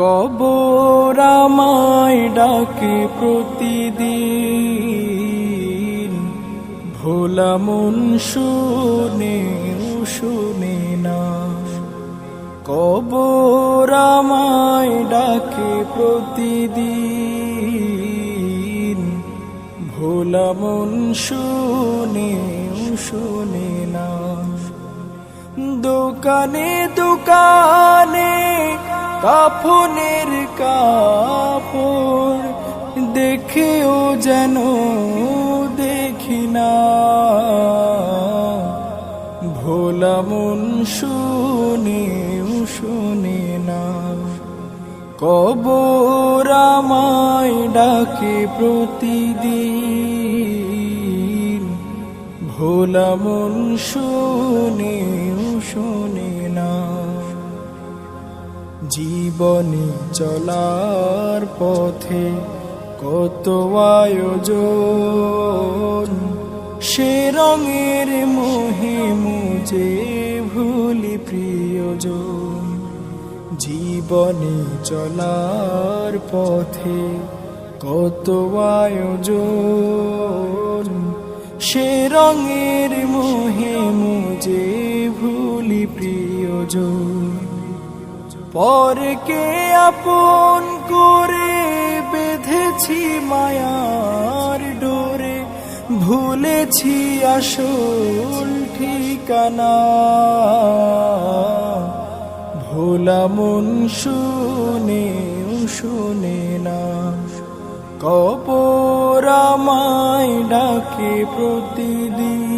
কবর আমায় ডাকে প্রতিদিন। ভোলা মন শুনে শুনে না। কবর আমায় ডাকে প্রতিদিন। ভোলা মন শুনে শুনে না। দোকানে দোকানে কাফনের কাপড় দেখেও যেন দেখি না। ভোলা মন শুনে শুনে না। কবর আমায় ডাকে প্রতিদিন। ভোলা মন শুনে শুনে না। জীবনে চলার পথে কত আয়োজন। সে রঙের মোহে মুজে ভুলি প্রিয়জন। জীবনে চলার পথে কত আয়োজন। সে রঙের মোহে মুজে ভুলি প্রিয়জন। পরকে আপন করে বেঁধেছি মায়ার ডোরে, ভুলেছি আসল ঠিকানা। ভোলা মন শুনে শুনে না কবর আমায় ডাকে প্রতিদিন।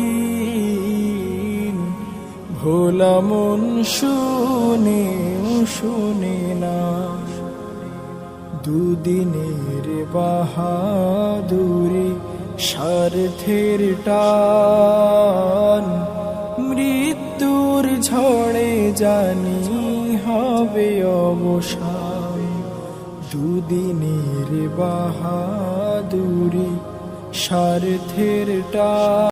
ভোলা মন শুনে শুনে না। দুদিনের বাহাদুরি, স্বার্থের টান। মৃত্যুর ঝড়ে জানি হবে অবসান। দুদিনের বাহাদুরি, স্বার্থের টান।